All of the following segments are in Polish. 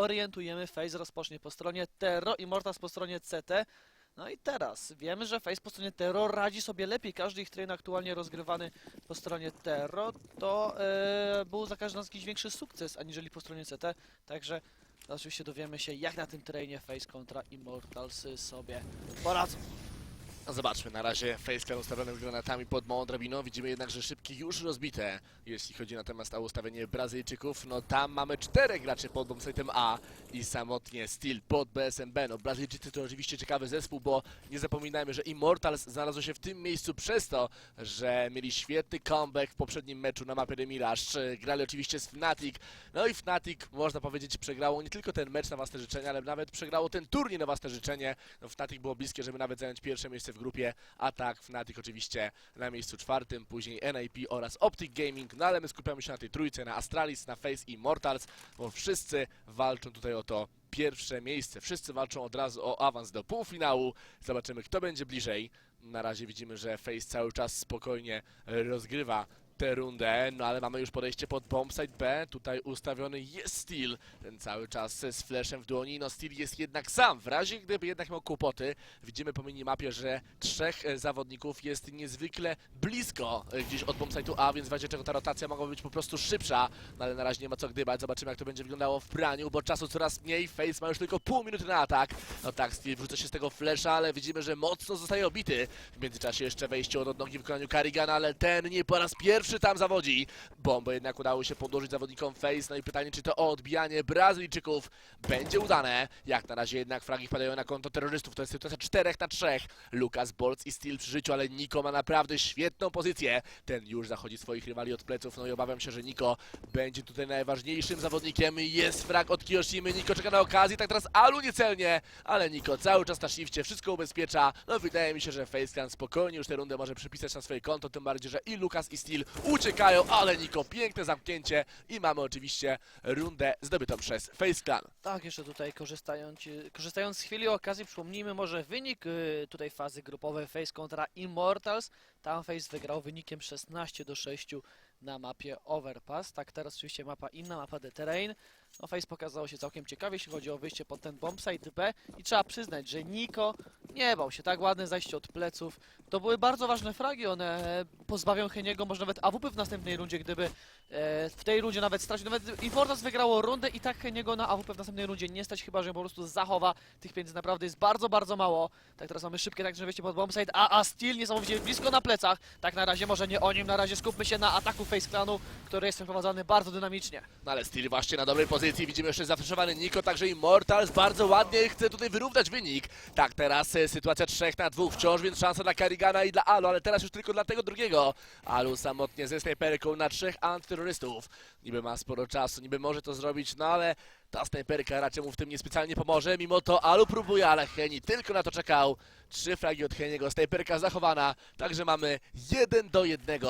orientujemy, Face rozpocznie po stronie Terro i Mortas po stronie CT. No i teraz wiemy, że Face po stronie Terro radzi sobie lepiej. Każdy ich train aktualnie rozgrywany po stronie Terro to e, był za każdym razem jakiś większy sukces aniżeli po stronie CT. Także oczywiście dowiemy się jak na tym trainie Face kontra Immortals sobie poradzą. No zobaczmy, na razie Faceclan ustawiony granatami pod małą drabiną. Widzimy jednak, że szybki już rozbite. Jeśli chodzi natomiast o ustawienie Brazylijczyków, no tam mamy czterech graczy pod bombsite'em A i samotnie Steel pod BSMB. No Brazylijczycy to oczywiście ciekawy zespół, bo nie zapominajmy, że Immortals znalazł się w tym miejscu przez to, że mieli świetny comeback w poprzednim meczu na mapie The Mirage. Grali oczywiście z Fnatic, no i Fnatic, można powiedzieć, przegrało nie tylko ten mecz na własne życzenie, ale nawet przegrało ten turniej na własne życzenie. No Fnatic było bliskie, żeby nawet zająć pierwsze miejsce w grupie, a tak Fnatic oczywiście na miejscu czwartym, później NIP oraz Optic Gaming, no ale my skupiamy się na tej trójce, na Astralis, na Face i Mortals, bo wszyscy walczą tutaj o to pierwsze miejsce. Wszyscy walczą od razu o awans do półfinału. Zobaczymy, kto będzie bliżej. Na razie widzimy, że Face cały czas spokojnie rozgrywa tę rundę, no ale mamy już podejście pod bombsite B, tutaj ustawiony jest Steel, ten cały czas z flashem w dłoni, no Steel jest jednak sam, w razie gdyby jednak miał kłopoty, widzimy po minimapie, że trzech e, zawodników jest niezwykle blisko e, gdzieś od bombsite'u A, więc w razie czego ta rotacja mogła być po prostu szybsza, no ale na razie nie ma co gdybać, zobaczymy jak to będzie wyglądało w praniu, bo czasu coraz mniej, Face ma już tylko pół minuty na atak, no tak, Steel wrzuca się z tego flasha, ale widzimy, że mocno zostaje obity, w międzyczasie jeszcze wejście od odnogi w wykonaniu Karigana, ale ten nie po raz pierwszy tam zawodzi. Bombę jednak udało się podłożyć zawodnikom Face. No i pytanie, czy to odbijanie Brazylijczyków będzie udane. Jak na razie jednak fragi wpadają na konto terrorystów. To jest sytuacja 4 na 3. Lucas Bolts i Steel przy życiu, ale Niko ma naprawdę świetną pozycję. Ten już zachodzi swoich rywali od pleców. No i obawiam się, że Niko będzie tutaj najważniejszym zawodnikiem. Jest frag od Kiyoshimy. Niko czeka na okazję. Tak teraz Alu niecelnie, ale Niko cały czas na shifcie. Wszystko ubezpiecza. No wydaje mi się, że FaceClan spokojnie już tę rundę może przypisać na swoje konto. Tym bardziej, że i Lucas i Steel uciekają, ale Niko piękne zamknięcie i mamy oczywiście rundę zdobytą przez FaceClan. Tak, jeszcze tutaj korzystając, korzystając z chwili okazji, przypomnijmy może wynik y, tutaj fazy grupowej Face kontra Immortals. Tam Face wygrał wynikiem 16 do 6 na mapie Overpass. Tak, teraz oczywiście mapa inna, mapa The Terrain. No Face pokazało się całkiem ciekawie, jeśli chodzi o wyjście pod ten bombsite B i trzeba przyznać, że Niko nie bał się, tak ładne zajście od pleców. To były bardzo ważne fragi, one pozbawią Heniego może nawet AWP w następnej rundzie, gdyby e, w tej rundzie nawet stracił, nawet Infortas wygrało rundę i tak Heniego na AWP w następnej rundzie nie stać, chyba że po prostu zachowa. Tych pieniędzy naprawdę jest bardzo, bardzo mało. Tak, teraz mamy szybkie tak, że wejście pod bombsite, a, a Steel niesamowicie blisko na plecach. Tak na razie, może nie o nim, na razie skupmy się na ataku Face Clanu, który jest prowadzony bardzo dynamicznie. No ale Steel właśnie na dobrej pozycji. Widzimy jeszcze zafreszowany Niko, także Immortals bardzo ładnie chce tutaj wyrównać wynik. Tak, teraz e, sytuacja 3 na 2 wciąż, więc szansa dla Karigana i dla Alu, ale teraz już tylko dla tego drugiego. Alu samotnie ze snajperką na trzech antyterrorystów. Niby ma sporo czasu, niby może to zrobić, no ale ta snajperka raczej mu w tym niespecjalnie pomoże. Mimo to Alu próbuje, ale Heni tylko na to czekał. Trzy fragi od Heniego, snajperka zachowana, także mamy 1 do 1.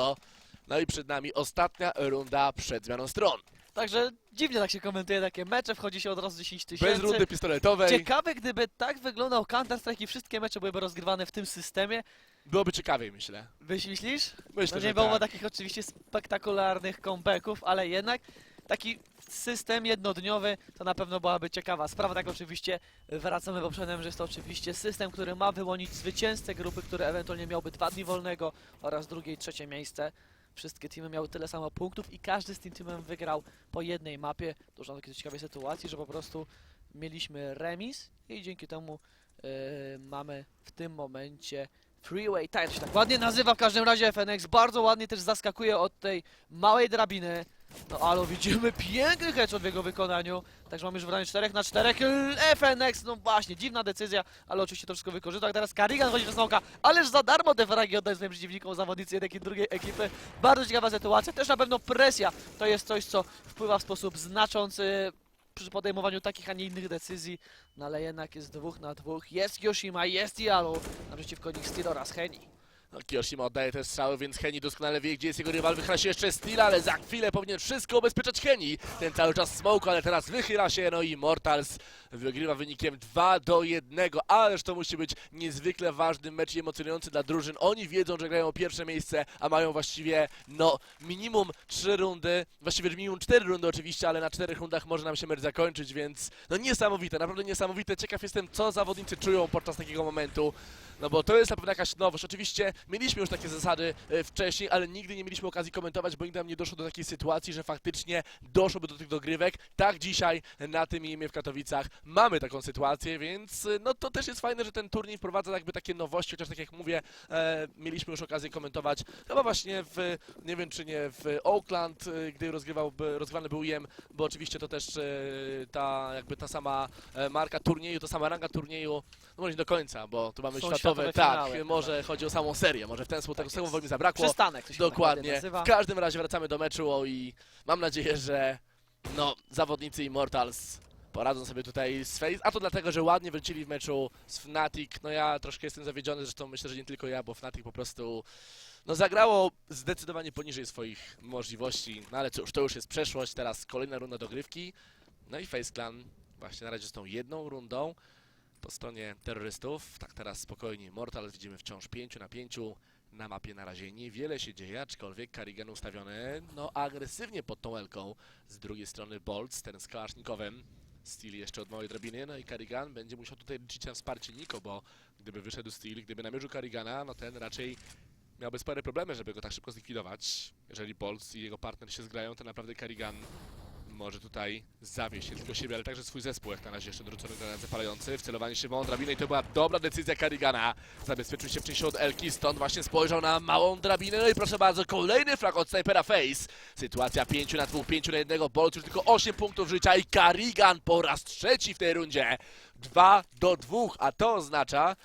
No i przed nami ostatnia runda przed zmianą stron. Także dziwnie tak się komentuje takie mecze, wchodzi się od razu 10 tysięcy. Bez rundy pistoletowej. Ciekawe, gdyby tak wyglądał Counter-Strike i wszystkie mecze byłyby rozgrywane w tym systemie. Byłoby ciekawiej, myślę. Wyś myślisz? Myślę, No że nie było tak. takich oczywiście spektakularnych comebacków, ale jednak taki system jednodniowy to na pewno byłaby ciekawa sprawa. Tak oczywiście wracamy poprzednim, że jest to oczywiście system, który ma wyłonić zwycięzcę grupy, który ewentualnie miałby dwa dni wolnego oraz drugie i trzecie miejsce. Wszystkie teamy miały tyle samo punktów i każdy z tym teamem wygrał po jednej mapie. Do takiej ciekawej sytuacji, że po prostu mieliśmy remis i dzięki temu yy, mamy w tym momencie Freeway Tire, to się tak ładnie nazywa w każdym razie FNX, bardzo ładnie też zaskakuje od tej małej drabiny. No ale widzimy piękny headshot w jego wykonaniu, także mamy już wydanie 4 na 4 FNX, no właśnie, dziwna decyzja, ale oczywiście to wszystko wykorzystał. A teraz Karigan chodzi do smoka, ależ za darmo te fragi oddaje swoim przeciwnikom, zawodnicy jednej i drugiej ekipy. Bardzo ciekawa sytuacja, też na pewno presja to jest coś, co wpływa w sposób znaczący przy podejmowaniu takich, a nie innych decyzji, no ale jednak jest dwóch na dwóch, jest Yoshima, jest Yalu, naprzeciwko nich Steel oraz Heni. No, Kiyoshima oddaje te strzały, więc Heni doskonale wie, gdzie jest jego rywal. Wychyla się jeszcze Steel, ale za chwilę powinien wszystko ubezpieczać Heni. Ten cały czas smoke, ale teraz wychyla się, no i Mortals wygrywa wynikiem 2 do 1. Ależ to musi być niezwykle ważny mecz i emocjonujący dla drużyn. Oni wiedzą, że grają pierwsze miejsce, a mają właściwie, no, minimum 3 rundy, właściwie minimum 4 rundy oczywiście, ale na 4 rundach może nam się mecz zakończyć, więc no niesamowite, naprawdę niesamowite. Ciekaw jestem, co zawodnicy czują podczas takiego momentu. No bo to jest na pewno jakaś nowość. Oczywiście mieliśmy już takie zasady e, wcześniej, ale nigdy nie mieliśmy okazji komentować, bo nigdy nam nie doszło do takiej sytuacji, że faktycznie doszłoby do tych dogrywek. Tak dzisiaj na tym imię w Katowicach mamy taką sytuację, więc e, no to też jest fajne, że ten turniej wprowadza jakby takie nowości, chociaż tak jak mówię, e, mieliśmy już okazję komentować chyba właśnie w, nie wiem czy nie w Oakland, e, gdy rozgrywał, rozgrywany był IEM, bo oczywiście to też e, ta jakby ta sama marka turnieju, ta sama ranga turnieju, no może nie do końca, bo tu mamy Są światowe, światowe tak, może chodzi o samą serię, może w ten sposób Tak tego słowa mi zabrakło. Przystanek, to się tak Dokładnie. W każdym razie wracamy do meczu o, i mam nadzieję, że no, zawodnicy Immortals poradzą sobie tutaj z Face, a to dlatego, że ładnie wrócili w meczu z Fnatic. No ja troszkę jestem zawiedziony, zresztą myślę, że nie tylko ja, bo Fnatic po prostu no zagrało zdecydowanie poniżej swoich możliwości. No ale cóż, to już jest przeszłość, teraz kolejna runda dogrywki. No i Face Clan właśnie na razie z tą jedną rundą po stronie terrorystów. Tak teraz spokojnie Mortal widzimy wciąż 5 na 5 na mapie na razie niewiele się dzieje, aczkolwiek Karigan ustawiony no agresywnie pod tą Elką. Z drugiej strony Bolts, ten z kałasznikowym. Steel jeszcze od małej drabiny, no i Karigan będzie musiał tutaj liczyć na wsparcie Niko, bo gdyby wyszedł Steel, gdyby namierzył Karigana, no ten raczej miałby spore problemy, żeby go tak szybko zlikwidować. Jeżeli Bolts i jego partner się zgrają, to naprawdę Karigan może tutaj zawieść nie tylko siebie, ale także swój zespół, jak na razie jeszcze dorzucony granat zapalający. Wcelowanie się w małą drabinę i to była dobra decyzja Karigana. Zabezpieczył się wcześniej od Elki, stąd właśnie spojrzał na małą drabinę. No i proszę bardzo, kolejny frag od snajpera Face. Sytuacja 5 na 2, 5 na 1. Bolt już tylko 8 punktów życia i Karigan po raz trzeci w tej rundzie. 2 do 2, a to oznacza,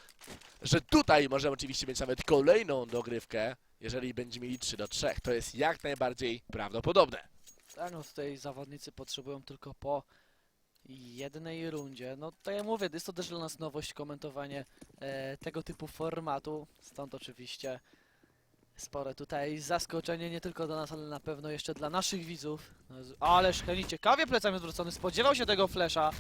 że tutaj możemy oczywiście mieć nawet kolejną dogrywkę, jeżeli będziemy mieli 3 do 3. To jest jak najbardziej prawdopodobne. Tak, no tutaj zawodnicy potrzebują tylko po jednej rundzie. No to ja mówię, jest to też dla nas nowość komentowanie e, tego typu formatu. Stąd oczywiście spore tutaj zaskoczenie nie tylko dla nas, ale na pewno jeszcze dla naszych widzów. No, ależ Heni ciekawie plecami odwrócony, spodziewał się tego flesza.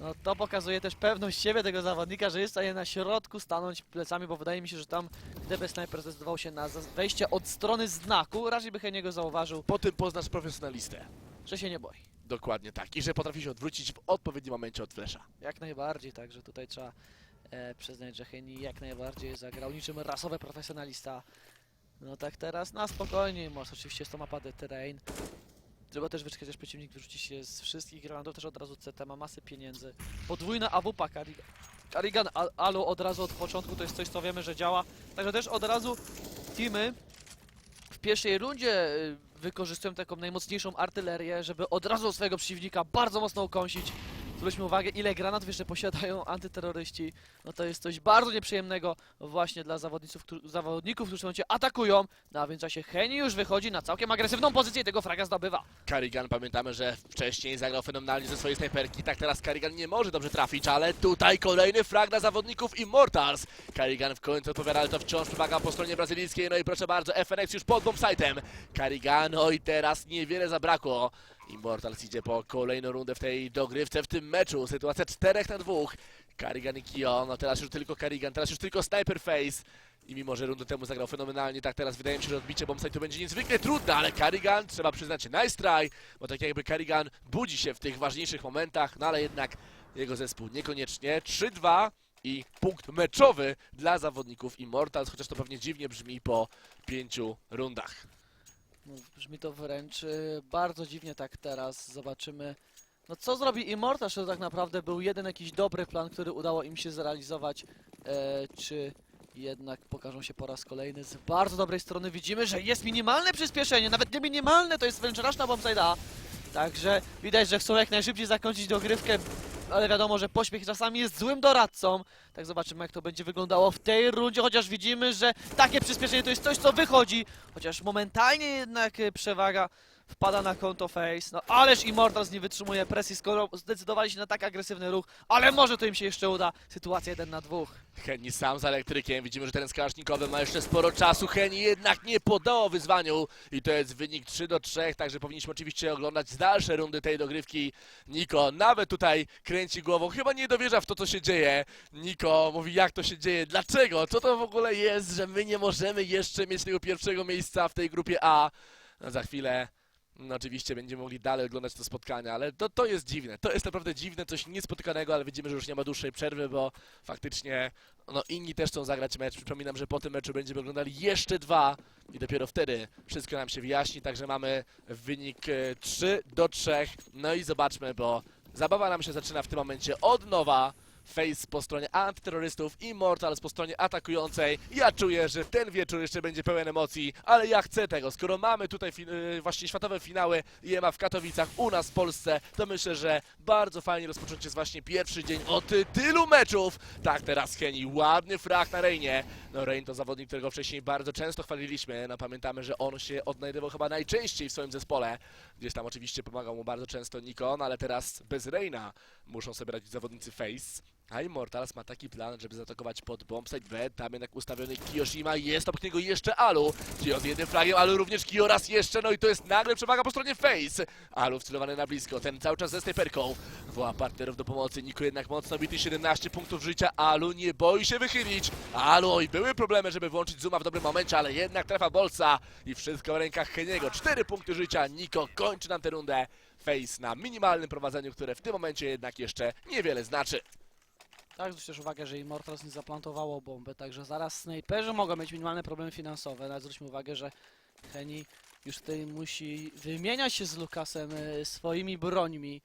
No to pokazuje też pewność siebie tego zawodnika, że jest w stanie na środku stanąć plecami, bo wydaje mi się, że tam gdyby snajper zdecydował się na wejście od strony znaku, raczej by Heniego zauważył, Po tym poznasz profesjonalistę. że się nie boi. Dokładnie tak. I że potrafi się odwrócić w odpowiednim momencie od flesza. Jak najbardziej, także tutaj trzeba e, przyznać, że Heni jak najbardziej zagrał niczym rasowy profesjonalista. No tak teraz na spokojnie, może oczywiście jest to mapa The Terrain. Trzeba też wyczekać, aż przeciwnik wyrzuci się z wszystkich granatów, też od razu CT ma masę pieniędzy. Podwójna AWP Karigan. Karigan Al- Alu od razu od początku to jest coś, co wiemy, że działa. Także też od razu teamy w pierwszej rundzie y, wykorzystują taką najmocniejszą artylerię, żeby od razu swojego przeciwnika bardzo mocno ukąsić. Zwróćmy uwagę, ile granatów jeszcze posiadają antyterroryści. No to jest coś bardzo nieprzyjemnego właśnie dla zawodników, którzy- zawodników którzy cię atakują. No a więc czasie Heni już wychodzi na całkiem agresywną pozycję i tego fraga zdobywa. Karigan, pamiętamy, że wcześniej zagrał fenomenalnie ze swojej snajperki, tak teraz Karigan nie może dobrze trafić, ale tutaj kolejny frag dla zawodników Immortals. Karigan w końcu odpowiada, ale to wciąż przewaga po stronie brazylijskiej, no i proszę bardzo, FNX już pod bombsite'em. Karigan, no i teraz niewiele zabrakło. Immortals idzie po kolejną rundę w tej dogrywce, w tym meczu, sytuacja 4 na 2. Karigan i Kio, no teraz już tylko Karigan, teraz już tylko Sniper Face. I mimo, że rundę temu zagrał fenomenalnie, tak teraz wydaje mi się, że odbicie bombsite będzie niezwykle trudne, ale Karigan, trzeba przyznać, nice try, bo tak jakby Karigan budzi się w tych ważniejszych momentach, no ale jednak jego zespół niekoniecznie. 3-2 i punkt meczowy dla zawodników Immortals, chociaż to pewnie dziwnie brzmi po pięciu rundach. No, brzmi to wręcz y, bardzo dziwnie tak teraz. Zobaczymy. No co zrobi Immortal, to tak naprawdę był jeden jakiś dobry plan, który udało im się zrealizować. E, czy jednak pokażą się po raz kolejny z bardzo dobrej strony. Widzimy, że jest minimalne przyspieszenie, nawet nie minimalne, to jest wręcz rush na bombside'a. Także widać, że chcą jak najszybciej zakończyć dogrywkę, ale wiadomo, że pośpiech czasami jest złym doradcą. Tak zobaczymy, jak to będzie wyglądało w tej rundzie, chociaż widzimy, że takie przyspieszenie to jest coś, co wychodzi. Chociaż momentalnie jednak e, przewaga wpada na konto Face. No ależ Immortals nie wytrzymuje presji, skoro zdecydowali się na tak agresywny ruch, ale może to im się jeszcze uda. Sytuacja 1 na 2. Heni sam z elektrykiem. Widzimy, że ten skałasznikowy ma jeszcze sporo czasu. Heni jednak nie podało wyzwaniu. I to jest wynik 3 do 3, także powinniśmy oczywiście oglądać dalsze rundy tej dogrywki. Niko nawet tutaj kręci głową. Chyba nie dowierza w to, co się dzieje. Niko mówi, jak to się dzieje, dlaczego, co to w ogóle jest, że my nie możemy jeszcze mieć tego pierwszego miejsca w tej grupie A. No, za chwilę no oczywiście będziemy mogli dalej oglądać to spotkanie, ale to, to jest dziwne. To jest naprawdę dziwne, coś niespotykanego, ale widzimy, że już nie ma dłuższej przerwy, bo faktycznie no, inni też chcą zagrać mecz. Przypominam, że po tym meczu będziemy oglądali jeszcze dwa i dopiero wtedy wszystko nam się wyjaśni. Także mamy wynik e, 3 do 3. No i zobaczmy, bo zabawa nam się zaczyna w tym momencie od nowa. Face po stronie antyterrorystów, Immortals po stronie atakującej. Ja czuję, że ten wieczór jeszcze będzie pełen emocji, ale ja chcę tego. Skoro mamy tutaj yy, właśnie światowe finały IMA w Katowicach, u nas w Polsce, to myślę, że bardzo fajnie rozpocząć jest właśnie pierwszy dzień od y, tylu meczów. Tak, teraz Kenny, ładny frag na Reinie. No Rein to zawodnik, którego wcześniej bardzo często chwaliliśmy. No pamiętamy, że on się odnajdywał chyba najczęściej w swoim zespole. Gdzieś tam oczywiście pomagał mu bardzo często Nikon, ale teraz bez Reina muszą sobie radzić zawodnicy Face. A Immortals ma taki plan, żeby zaatakować pod bombsite B, tam jednak ustawiony Kiyoshima, jest obok niego jeszcze Alu. Kio z jednym flagiem, Alu również Kio raz jeszcze, no i to jest nagle przewaga po stronie Face. Alu wcelowany na blisko, ten cały czas ze snajperką. Woła partnerów do pomocy, Niko jednak mocno bity, 17 punktów życia, Alu nie boi się wychylić. Alu, oj, były problemy, żeby włączyć zooma w dobrym momencie, ale jednak trafa Bolsa i wszystko w rękach Heniego. 4 punkty życia, Niko kończy nam tę rundę. Face na minimalnym prowadzeniu, które w tym momencie jednak jeszcze niewiele znaczy. Tak, zwróć też uwagę, że Immortals nie zaplantowało bomby, także zaraz snajperzy mogą mieć minimalne problemy finansowe. Nawet zwróćmy uwagę, że Heni już tutaj musi wymieniać się z Lukasem e, swoimi brońmi.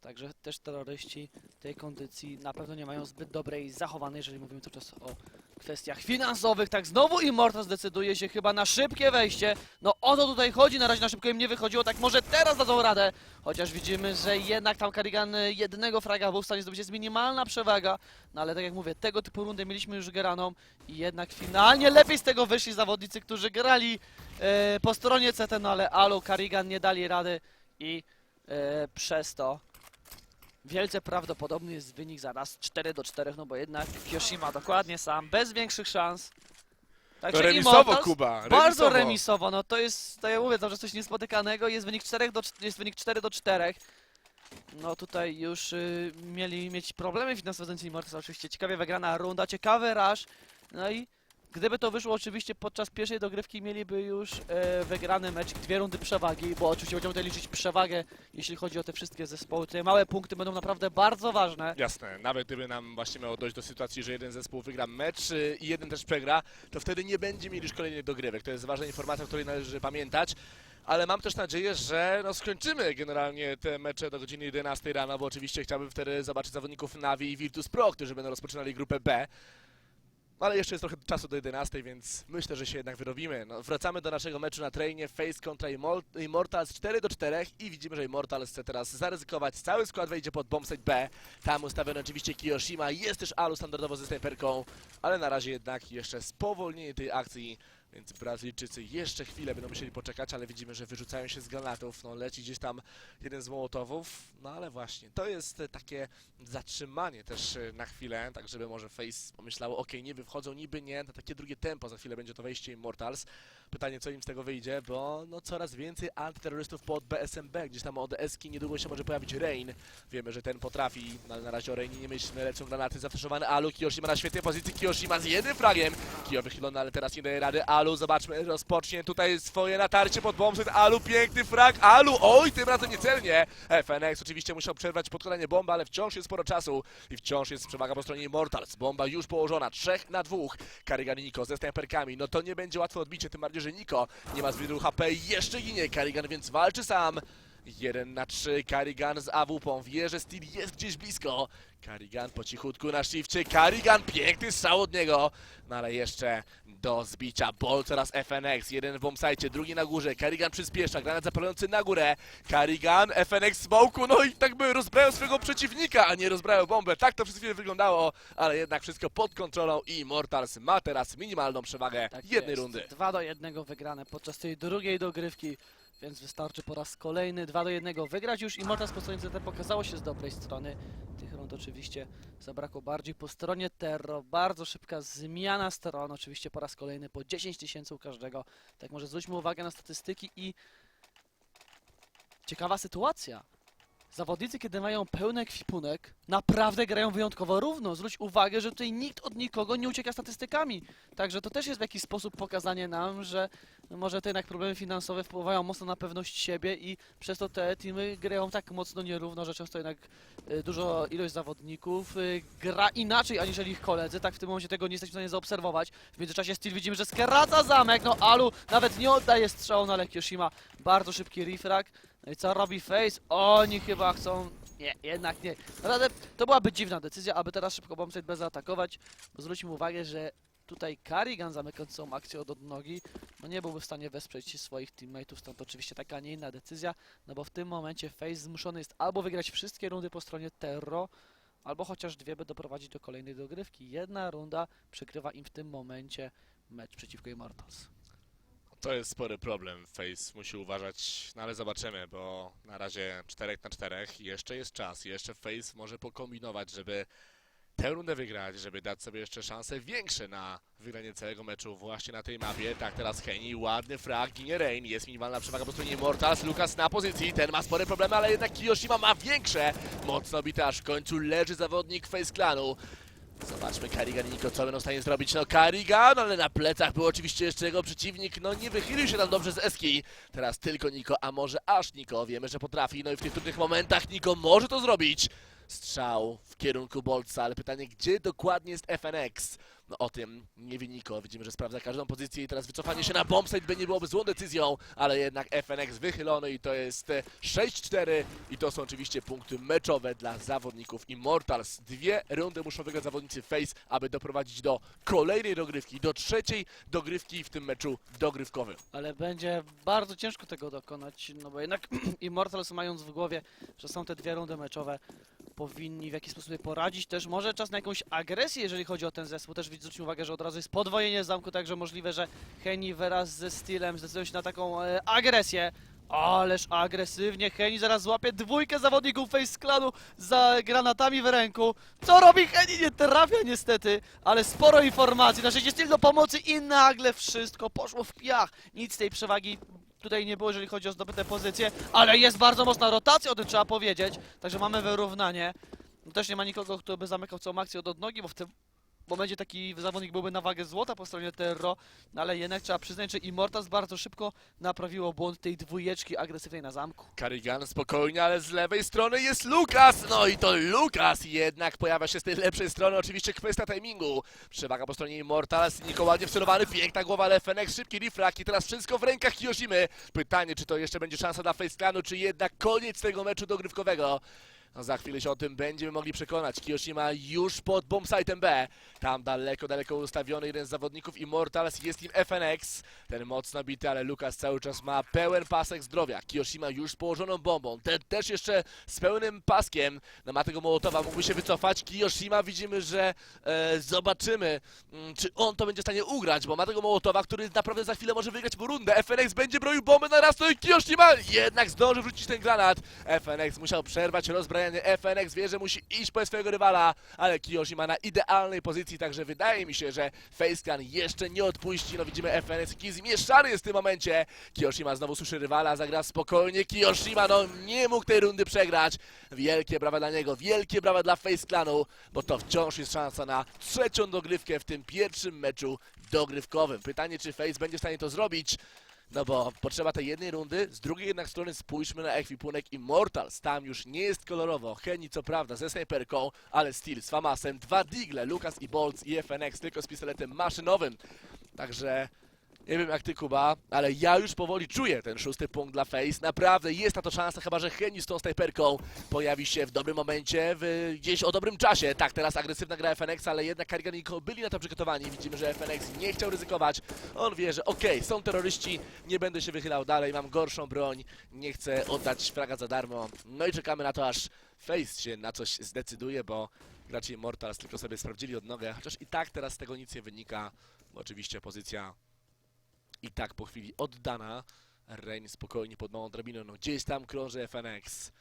Także też terroryści tej kondycji na pewno nie mają zbyt dobrej zachowanej, jeżeli mówimy cały czas o kwestiach finansowych. Tak, znowu Immortals decyduje się chyba na szybkie wejście. No o to tutaj chodzi, na razie na szybko im nie wychodziło, tak może teraz dadzą radę. Chociaż widzimy, że jednak tam Karigan e, jednego fraga był w stanie zdobyć, jest minimalna przewaga. No ale tak jak mówię, tego typu rundę mieliśmy już graną i jednak finalnie lepiej z tego wyszli zawodnicy, którzy grali e, po stronie CT, no ale Alu, Karigan nie dali rady i e, przez to wielce prawdopodobny jest wynik zaraz 4 do 4, no bo jednak Kyoshima dokładnie sam, bez większych szans. Także remisowo, Immortals Kuba. bardzo remisowo, no to jest, to ja mówię, to, że coś niespotykanego, jest wynik 4 do, jest wynik 4 do 4. No tutaj już y, mieli mieć problemy finansowe z Immortals, oczywiście ciekawie wygrana runda, ciekawy rush, no i gdyby to wyszło oczywiście podczas pierwszej dogrywki mieliby już e, wygrany mecz dwie rundy przewagi, bo oczywiście będziemy tutaj liczyć przewagę, jeśli chodzi o te wszystkie zespoły, te małe punkty będą naprawdę bardzo ważne. Jasne, nawet gdyby nam właśnie miało dojść do sytuacji, że jeden zespół wygra mecz y, i jeden też przegra, to wtedy nie będzie mieli już kolejnych dogrywek. To jest ważna informacja, o której należy pamiętać. Ale mam też nadzieję, że no skończymy generalnie te mecze do godziny 11 rano, bo oczywiście chciałbym wtedy zobaczyć zawodników Navi i Virtus Pro, którzy będą rozpoczynali grupę B. Ale jeszcze jest trochę czasu do 11, więc myślę, że się jednak wyrobimy. No, wracamy do naszego meczu na trainie Face kontra Immortals 4 do 4 i widzimy, że Immortals chce teraz zaryzykować. Cały skład wejdzie pod bombsite B. Tam ustawiony oczywiście Kiyoshima, jest też Alu standardowo ze snajperką, ale na razie jednak jeszcze spowolnienie tej akcji. Więc Brazylijczycy jeszcze chwilę będą musieli poczekać, ale widzimy, że wyrzucają się z granatów. No leci gdzieś tam jeden z mołotowów. No ale właśnie, to jest takie zatrzymanie też e, na chwilę, tak żeby może Face pomyślało, ok, niby wchodzą, niby nie, to takie drugie tempo, za chwilę będzie to wejście Immortals. Pytanie, co im z tego wyjdzie, bo no coraz więcej antyterrorystów pod BSMB, gdzieś tam od Eski niedługo się może pojawić Rain. Wiemy, że ten potrafi, ale na razie o Rainie nie myślmy, lecą granaty, zafaszowany Alu, Kiyoshima na świetnej pozycji, Kiyoshima z jednym fragiem. Kijo wychylony, ale teraz nie daje rady, Alu, zobaczmy, rozpocznie tutaj swoje natarcie pod bombset, Alu, piękny frag, Alu, oj, tym razem niecelnie. FNX oczywiście musiał przerwać podkładanie bomby, ale wciąż jest sporo czasu i wciąż jest przewaga po stronie Immortals. Bomba już położona, trzech na dwóch. Karigan i Niko ze snajperkami, no to nie będzie łatwe odbicie, tym bardziej, że Niko nie ma zbyt HP i jeszcze ginie. Karigan więc walczy sam. 1 na 3, Karigan z AWP, wie, że Steel jest gdzieś blisko. Karigan po cichutku na shifcie, Karigan, piękny strzał od niego. No ale jeszcze do zbicia, Bol teraz FNX, jeden w bombsite, drugi na górze, Karigan przyspiesza, granat zapalający na górę. Karigan, FNX smoku, no i tak by rozbrajał swojego przeciwnika, a nie rozbrajał bombę. Tak to przez chwilę wyglądało, ale jednak wszystko pod kontrolą i Immortals ma teraz minimalną przewagę Tak jednej jest. rundy. 2 do 1 wygrane podczas tej drugiej dogrywki. Więc wystarczy po raz kolejny 2 do 1 wygrać już. Immortals po stronie CT pokazało się z dobrej strony. Tych rund oczywiście zabrakło bardziej po stronie Terro. Bardzo szybka zmiana stron. Oczywiście po raz kolejny po 10 tysięcy u każdego. Tak może zwróćmy uwagę na statystyki i ciekawa sytuacja. Zawodnicy, kiedy mają pełny ekwipunek, naprawdę grają wyjątkowo równo. Zwróć uwagę, że tutaj nikt od nikogo nie ucieka statystykami. Także to też jest w jakiś sposób pokazanie nam, że może te jednak problemy finansowe wpływają mocno na pewność siebie i przez to te teamy grają tak mocno nierówno, że często jednak y, dużo ilość zawodników y, gra inaczej aniżeli ich koledzy. Tak w tym momencie tego nie jesteśmy w stanie zaobserwować. W międzyczasie Steel widzimy, że skraca zamek. No Alu nawet nie oddaje strzału na Lekioshima. Bardzo szybki refrag. No i co robi Face? Oni chyba chcą... Nie, jednak nie. Naprawdę to byłaby dziwna decyzja, aby teraz szybko bombsite bez zaatakować. Bo zwróćmy uwagę, że tutaj Karigan zamykając całą akcję od odnogi, no nie byłby w stanie wesprzeć swoich teammateów, stąd oczywiście taka, a nie inna decyzja, no bo w tym momencie Face zmuszony jest albo wygrać wszystkie rundy po stronie Terro, albo chociaż dwie, by doprowadzić do kolejnej dogrywki. Jedna runda przykrywa im w tym momencie mecz przeciwko Immortals. To jest spory problem. Face musi uważać, no ale zobaczymy, bo na razie 4 na 4 jeszcze jest czas. Jeszcze Face może pokombinować, żeby tę rundę wygrać, żeby dać sobie jeszcze szanse większe na wygranie całego meczu właśnie na tej mapie. Tak, teraz Henny, ładny frag, ginie Rain, jest minimalna przewaga po stronie Immortals, Lukas na pozycji, ten ma spore problemy, ale jednak Kiyoshima ma większe. Mocno bity, aż w końcu leży zawodnik Face Clanu. Zobaczmy Karigan i Niko, co będą w stanie zrobić. No Karigan, ale na plecach był oczywiście jeszcze jego przeciwnik. No nie wychylił się tam dobrze z Eski. Teraz tylko Niko, a może aż Niko. Wiemy, że potrafi. No i w tych trudnych momentach Niko może to zrobić. Strzał w kierunku Bolca, ale pytanie, gdzie dokładnie jest FNX? No o tym nie wie Niko. Widzimy, że sprawdza każdą pozycję i teraz wycofanie się na bombsite by nie byłoby złą decyzją, ale jednak FNX wychylony i to jest e, 6-4 i to są oczywiście punkty meczowe dla zawodników Immortals. Dwie rundy muszą wygrać zawodnicy Face, aby doprowadzić do kolejnej dogrywki, do trzeciej dogrywki w tym meczu dogrywkowym. Ale będzie bardzo ciężko tego dokonać, no bo jednak Immortals mając w głowie, że są te dwie rundy meczowe, powinni w jakiś sposób sobie poradzić. Też może czas na jakąś agresję, jeżeli chodzi o ten zespół. Też zwróćmy uwagę, że od razu jest podwojenie zamku, także możliwe, że Heni wraz ze Steelem zdecydują się na taką e, agresję. Ależ agresywnie Heni zaraz złapie dwójkę zawodników Face Clanu za granatami w ręku. Co robi Heni? Nie trafia niestety, ale sporo informacji. Na szczęście Steel do pomocy i nagle wszystko poszło w piach. Nic tej przewagi tutaj nie było, jeżeli chodzi o zdobyte pozycje, ale jest bardzo mocna rotacja, o tym trzeba powiedzieć. Także mamy wyrównanie. No też nie ma nikogo, kto by zamykał całą akcję od odnogi, bo w tym momencie taki zawodnik byłby na wagę złota po stronie Terro, no ale jednak trzeba przyznać, że Immortals bardzo szybko naprawiło błąd tej dwójeczki agresywnej na zamku. Karigan spokojnie, ale z lewej strony jest Lukas. No i to Lukas jednak pojawia się z tej lepszej strony. Oczywiście kwestia timingu. Przewaga po stronie Immortals. Niko ładnie wcelowany, piękna głowa, ale Fenex, szybki refrak i teraz wszystko w rękach Kiyoshimy. Pytanie, czy to jeszcze będzie szansa dla Face czy jednak koniec tego meczu dogrywkowego. No za chwilę się o tym będziemy mogli przekonać. Kiyoshima już pod bombsite'em B. Tam daleko, daleko ustawiony jeden z zawodników Immortals jest nim FNX. Ten mocno bity, ale Lukas cały czas ma pełen pasek zdrowia. Kiyoshima już z położoną bombą. Ten też jeszcze z pełnym paskiem. No ma tego Mołotowa, mógłby się wycofać. Kiyoshima widzimy, że e, zobaczymy, mm, czy on to będzie w stanie ugrać, bo ma tego Mołotowa, który naprawdę za chwilę może wygrać mu rundę. FNX będzie broił bombę na raz, no i Kiyoshima jednak zdąży wrzucić ten granat. FNX musiał przerwać rozbrajanie. FNX wie, że musi iść po swojego rywala, ale Kiyoshima na idealnej pozycji, także wydaje mi się, że Faceclan jeszcze nie odpuści. No widzimy FNX, jaki zmieszczany jest w tym momencie. Kiyoshima znowu słyszy rywala, zagra spokojnie. Kiyoshima no nie mógł tej rundy przegrać. Wielkie brawa dla niego, wielkie brawa dla Faceclanu, bo to wciąż jest szansa na trzecią dogrywkę w tym pierwszym meczu dogrywkowym. Pytanie, czy Face będzie w stanie to zrobić? No bo potrzeba tej jednej rundy, z drugiej jednak strony spójrzmy na ekwipunek Immortals. Tam już nie jest kolorowo. Heni co prawda ze snajperką, ale Steel z Famasem, dwa Digle, Lukas i Bolts i FNX tylko z pistoletem maszynowym. Także nie wiem jak ty Kuba, ale ja już powoli czuję ten szósty punkt dla Face. Naprawdę jest na to szansa, chyba że Heni z tą snajperką pojawi się w dobrym momencie, w, gdzieś o dobrym czasie. Tak, teraz agresywna gra FNX, ale jednak Karigan i Niko byli na to przygotowani. Widzimy, że FNX nie chciał ryzykować. On wie, że okej, są terroryści, nie będę się wychylał dalej, mam gorszą broń, nie chcę oddać fraga za darmo. No i czekamy na to, aż Face się na coś zdecyduje, bo gracze Immortals tylko sobie sprawdzili odnogę, chociaż i tak teraz z tego nic nie wynika, oczywiście pozycja i tak po chwili oddana Rain spokojnie pod małą drabiną, no gdzieś tam krąży FNX.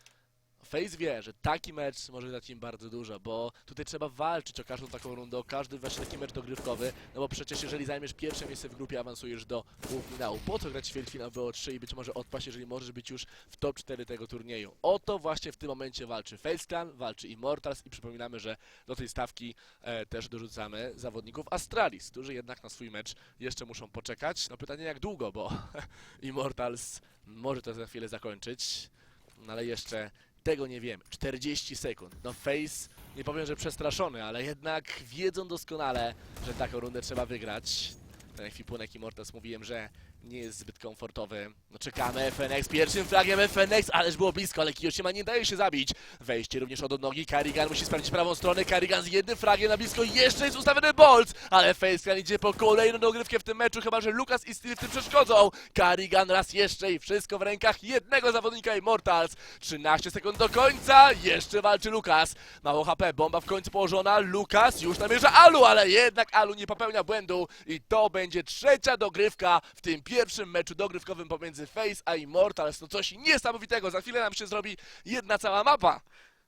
Face wie, że taki mecz może dać im bardzo dużo, bo tutaj trzeba walczyć o każdą taką rundę, o każdy właśnie taki mecz dogrywkowy, no bo przecież jeżeli zajmiesz pierwsze miejsce w grupie, awansujesz do półfinału. Po co grać ćwierćfinał WO3 i być może odpaść, jeżeli możesz być już w top 4 tego turnieju? O to właśnie w tym momencie walczy Face Clan, walczy Immortals i przypominamy, że do tej stawki e, też dorzucamy zawodników Astralis, którzy jednak na swój mecz jeszcze muszą poczekać. No pytanie jak długo, bo Immortals może to za chwilę zakończyć, no ale jeszcze tego nie wiemy. 40 sekund. No Face, nie powiem, że przestraszony, ale jednak wiedzą doskonale, że taką rundę trzeba wygrać. Ten ekwipunek Immortals mówiłem, że nie jest zbyt komfortowy. No czekamy, FNX pierwszym fragiem FNX, ależ było blisko, ale Kiyoshima nie daje się zabić. Wejście również od nogi, Karigan musi sprawdzić prawą stronę, Karigan z jednym fragiem na blisko, jeszcze jest ustawiony Bolt, ale Facecan idzie po kolejną dogrywkę w tym meczu, chyba że Lukas i Steve w tym przeszkodzą. Karigan raz jeszcze i wszystko w rękach jednego zawodnika Immortals. 13 sekund do końca, jeszcze walczy Lukas. Mało HP, bomba w końcu położona, Lukas już namierza Alu, ale jednak Alu nie popełnia błędu i to będzie trzecia dogrywka w tym pierwszym meczu dogrywkowym pomiędzy Face a Immortals. To coś niesamowitego, za chwilę nam się zrobi jedna cała mapa.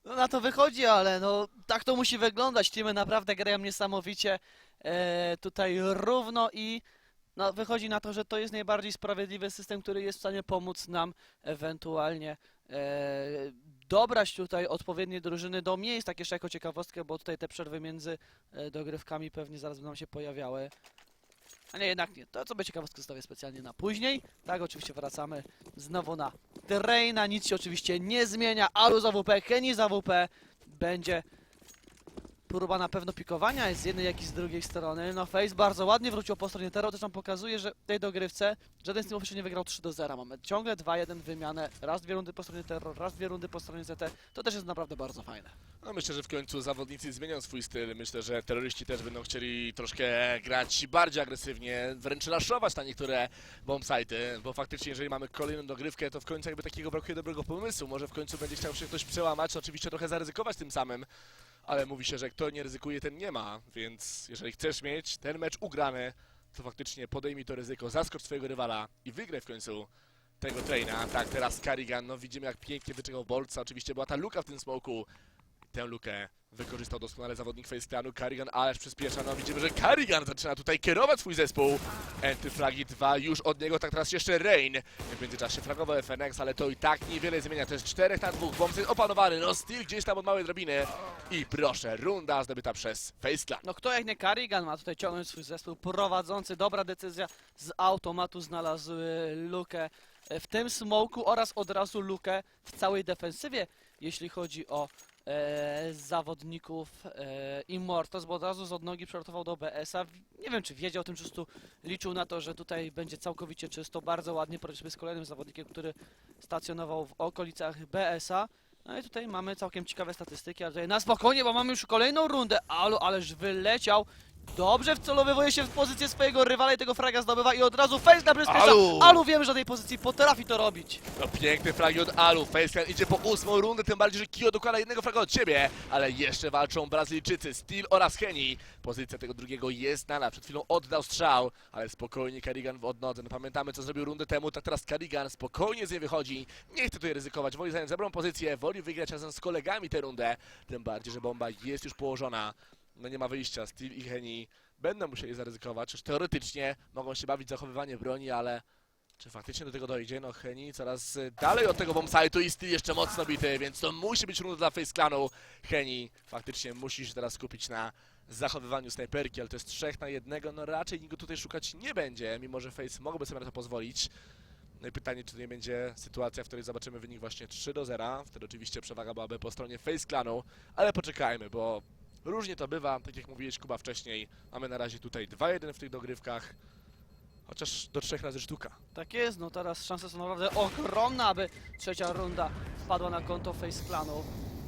No na to wychodzi, ale no tak to musi wyglądać. Teamy naprawdę grają niesamowicie e, tutaj równo i no, wychodzi na to, że to jest najbardziej sprawiedliwy system, który jest w stanie pomóc nam ewentualnie e, dobrać tutaj odpowiednie drużyny do miejsc, tak jeszcze jako ciekawostkę, bo tutaj te przerwy między e, dogrywkami pewnie zaraz będą się pojawiały. A nie, jednak nie. To co będzie ciekawostkę zostawię specjalnie na później. Tak, oczywiście wracamy znowu na Traina. Nic się oczywiście nie zmienia. Alu za WP, Kenny za WP. Będzie próba na pewno pikowania jest z jednej jak i z drugiej strony. No Face bardzo ładnie wrócił po stronie Tero, też nam pokazuje, że w tej dogrywce żaden z jeszcze nie wygrał 3 do 0. Mamy ciągle 2-1 wymianę, raz dwie rundy po stronie Terror, raz dwie rundy po stronie ZT. To też jest naprawdę bardzo fajne. No myślę, że w końcu zawodnicy zmienią swój styl. Myślę, że terroryści też będą chcieli troszkę grać bardziej agresywnie, wręcz raszować na niektóre bombsite'y, bo faktycznie jeżeli mamy kolejną dogrywkę, to w końcu jakby takiego brakuje dobrego pomysłu. Może w końcu będzie chciał się ktoś przełamać, oczywiście trochę zaryzykować tym samym, ale mówi się, że kto nie ryzykuje, ten nie ma, więc jeżeli chcesz mieć ten mecz ugrany, to faktycznie podejmij to ryzyko, zaskocz swojego rywala i wygraj w końcu tego traina. Tak, teraz Karigan, no widzimy jak pięknie wyczekał Bolca, oczywiście była ta luka w tym smoku, Tę lukę wykorzystał doskonale zawodnik Face Clanu, Karigan ależ przyspiesza, no widzimy, że Karigan zaczyna tutaj kierować swój zespół. Antyflagi 2 już od niego, tak teraz jeszcze Rain. W międzyczasie flagował FNX, ale to i tak niewiele zmienia, to jest 4 na 2, bomb jest opanowany, no Steel gdzieś tam od małej drabiny. I proszę, runda zdobyta przez Face Clan. No kto jak nie Carrigan ma tutaj ciągnąć swój zespół prowadzący, dobra decyzja z automatu znalazł lukę w tym smoku oraz od razu lukę w całej defensywie, jeśli chodzi o e, zawodników e, Immortals, bo od razu z odnogi przelotował do BS-a. Nie wiem, czy wiedział o tym, czy liczył na to, że tutaj będzie całkowicie czysto. Bardzo ładnie poradził z kolejnym zawodnikiem, który stacjonował w okolicach BS-a. No i tutaj mamy całkiem ciekawe statystyki, ale tutaj na spokojnie, bo mamy już kolejną rundę. Alu, ależ wyleciał. Dobrze wcelowywuje się w pozycję swojego rywala i tego fraga zdobywa i od razu face na przyspiesza. Alu! Alu wiem, że na tej pozycji potrafi to robić. No piękny fragi od Alu, Faceclan idzie po ósmą rundę, tym bardziej, że Kio dokłada jednego fraga od siebie, ale jeszcze walczą Brazylijczycy, Steel oraz Henny. Pozycja tego drugiego jest znana, przed chwilą oddał strzał, ale spokojnie Karigan w odnodze. No pamiętamy, co zrobił rundę temu, tak teraz Karigan spokojnie z niej wychodzi, nie chce tutaj ryzykować, woli zająć dobrą pozycję, woli wygrać razem z kolegami tę rundę, tym bardziej, że bomba jest już położona. No nie ma wyjścia, Steel i Henny będą musieli zaryzykować, już teoretycznie mogą się bawić zachowywanie broni, ale czy faktycznie do tego dojdzie? No Heni coraz y, dalej od tego bombsite'u i styl jeszcze mocno bity, więc to musi być runda dla Face Clanu. Heni faktycznie musi się teraz skupić na zachowywaniu snajperki, ale to jest trzech na jednego, no raczej nikt go tutaj szukać nie będzie, mimo że Face mogłoby sobie na to pozwolić. No i pytanie, czy to nie będzie sytuacja, w której zobaczymy wynik właśnie 3 do 0. Wtedy oczywiście przewaga byłaby po stronie Face Clanu, ale poczekajmy, bo różnie to bywa. Tak jak mówiłeś Kuba wcześniej, mamy na razie tutaj 2-1 w tych dogrywkach, chociaż do trzech razy sztuka. Tak jest, no teraz szanse są naprawdę ogromne, aby trzecia runda wpadła na konto Face Clanu.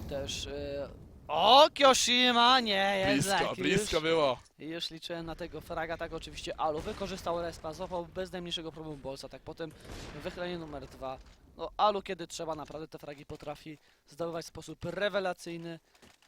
Też... Yy... O, Kyoshima! Nie, jednak Blisko, już. blisko było. I Już liczyłem na tego fraga, tak oczywiście Alu wykorzystał respa, złapał bez najmniejszego problemu bolsa, tak potem wychylenie numer dwa. No Alu kiedy trzeba, naprawdę te fragi potrafi zdobywać w sposób rewelacyjny.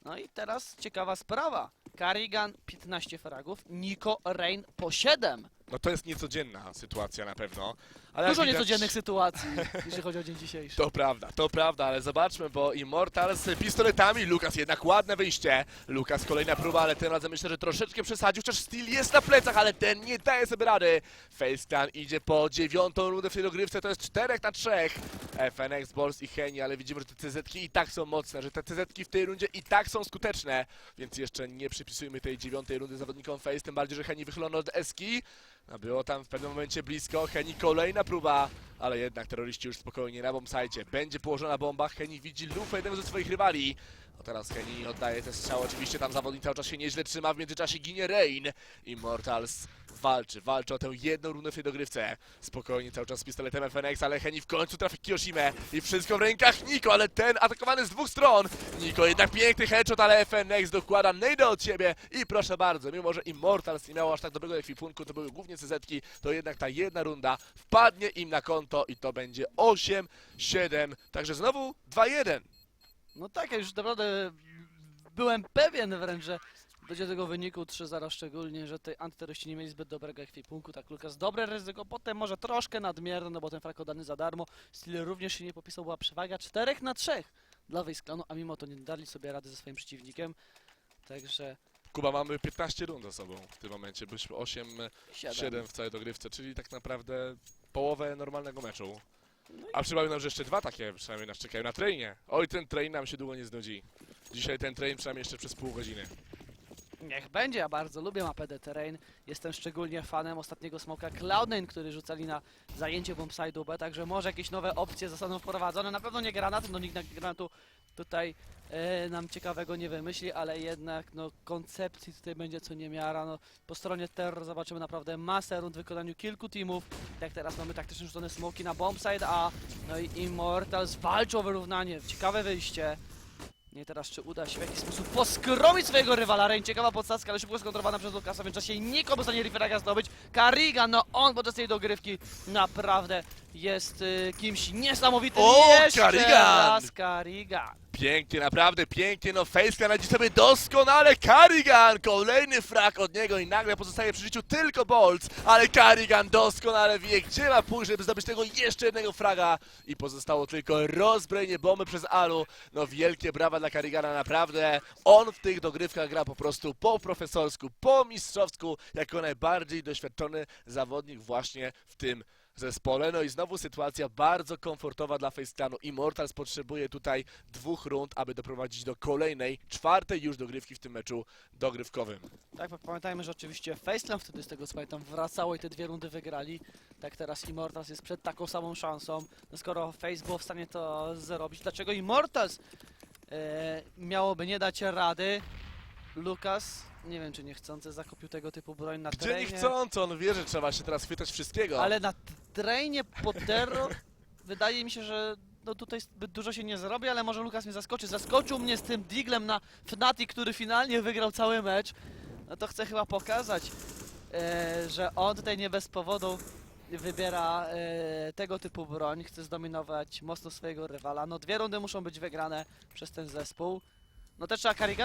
No i teraz ciekawa sprawa. Karigan 15 fragów, Niko Rain po 7. No to jest niecodzienna sytuacja na pewno. Ale Dużo jak widać- niecodziennych sytuacji, jeśli chodzi o dzień dzisiejszy. To prawda, to prawda, ale zobaczmy, bo Immortal z pistoletami, Lukas jednak ładne wyjście. Lukas kolejna próba, ale tym razem myślę, że troszeczkę przesadził, chociaż Steel jest na plecach, ale ten nie daje sobie rady. Faceclan idzie po dziewiątą rundę w tej dogrywce, to jest 4 na 3. FNX, Balls i Heni, ale widzimy, że te CZ-ki i tak są mocne, że te CZ-ki w tej rundzie i tak są skuteczne, więc jeszcze nie przypisujmy tej dziewiątej rundy zawodnikom Face, tym bardziej, że Heni wychylono od Eski. Było tam w pewnym momencie blisko, Heni kolejna próba, ale jednak terroryści już spokojnie na bombsite. Będzie położona bomba, Heni widzi lufę jednego ze swoich rywali. No teraz Heni oddaje ten strzał, oczywiście tam zawodnik cały czas się nieźle trzyma, w międzyczasie ginie Rain. Immortals walczy, walczy o tę jedną rundę w tej dogrywce. Spokojnie cały czas z pistoletem FNX, ale Heni w końcu trafi Kiyoshime i wszystko w rękach Niko, ale ten atakowany z dwóch stron. Niko jednak piękny headshot, ale FNX dokłada nade od siebie i proszę bardzo, mimo że Immortals nie miało aż tak dobrego ekwipunku, to były głównie CZ-ki, to jednak ta jedna runda wpadnie im na konto i to będzie 8-7, także znowu 2-1. No tak, ja już naprawdę byłem pewien wręcz, że dojdzie do tego wyniku 3-0, szczególnie, że tej antyterroryści nie mieli zbyt dobrego ekwipunku. Tak, Lukas, dobre ryzyko, potem może troszkę nadmierne, no bo ten frak oddany za darmo. Steel również się nie popisał, była przewaga 4 na 3 dla Wejsklanu, a mimo to nie dali sobie rady ze swoim przeciwnikiem. Także Kuba, mamy 15 rund za sobą w tym momencie, byliśmy 8 7. 7 w całej dogrywce, czyli tak naprawdę połowę normalnego meczu. No A przypominam, że jeszcze dwa takie przynajmniej nas czekają na trainie. Oj, ten train nam się długo nie znudzi. Dzisiaj ten train przynajmniej jeszcze przez pół godziny. Niech będzie, ja bardzo lubię mapę The Terrain. Jestem szczególnie fanem ostatniego smoka Cloud9, który rzucali na zajęcie bombside'u B, także może jakieś nowe opcje zostaną wprowadzone. Na pewno nie granaty, no nikt na granatu tutaj e, nam ciekawego nie wymyśli, ale jednak no koncepcji tutaj będzie co niemiara. No, po stronie Terror zobaczymy naprawdę masę rund w wykonaniu kilku teamów. Jak teraz mamy taktycznie rzucone smoki na bombside, a no i Immortals walczą o wyrównanie. Ciekawe wyjście. Nie teraz czy uda się w jakiś sposób poskromić swojego rywala. Rain ciekawa podstawka, ale szybko skontrolowana przez Lukasa, w czasie nikomu stanie Riferaga zdobyć. Kariga, no on podczas tej dogrywki naprawdę jest y, kimś niesamowitym. O, Jeszcze Karigan! raz Karigan. Pięknie, naprawdę pięknie, no Faceclan radzi sobie doskonale, Karigan, kolejny frak od niego i nagle pozostaje przy życiu tylko Bolts, ale Karigan doskonale wie, gdzie ma pójść, żeby zdobyć tego jeszcze jednego fraga. I pozostało tylko rozbrojenie bomby przez Alu, no wielkie brawa dla Karigana, naprawdę, on w tych dogrywkach gra po prostu po profesorsku, po mistrzowsku, jako najbardziej doświadczony zawodnik właśnie w tym zespole. No i znowu sytuacja bardzo komfortowa dla Faceclanu. Immortals potrzebuje tutaj dwóch rund, aby doprowadzić do kolejnej, czwartej już dogrywki w tym meczu dogrywkowym. Tak, pamiętajmy, że oczywiście Faceland wtedy z tego co pamiętam wracało i te dwie rundy wygrali. Tak teraz Immortals jest przed taką samą szansą. No skoro Face było w stanie to zrobić, dlaczego Immortals e, miałoby nie dać rady? Lukas, nie wiem czy niechcący zakupił tego typu broń na Gdzie terenie. niechcący, on wie, że trzeba się teraz chwytać wszystkiego. Ale na terenie po terror wydaje mi się, że no tutaj zbyt dużo się nie zrobi, ale może Lukas mnie zaskoczy. Zaskoczył mnie z tym diglem na Fnatic, który finalnie wygrał cały mecz. No to chcę chyba pokazać, e, że on tutaj nie bez powodu wybiera e, tego typu broń. Chce zdominować mocno swojego rywala. No dwie rundy muszą być wygrane przez ten zespół. No też trzeba Karigana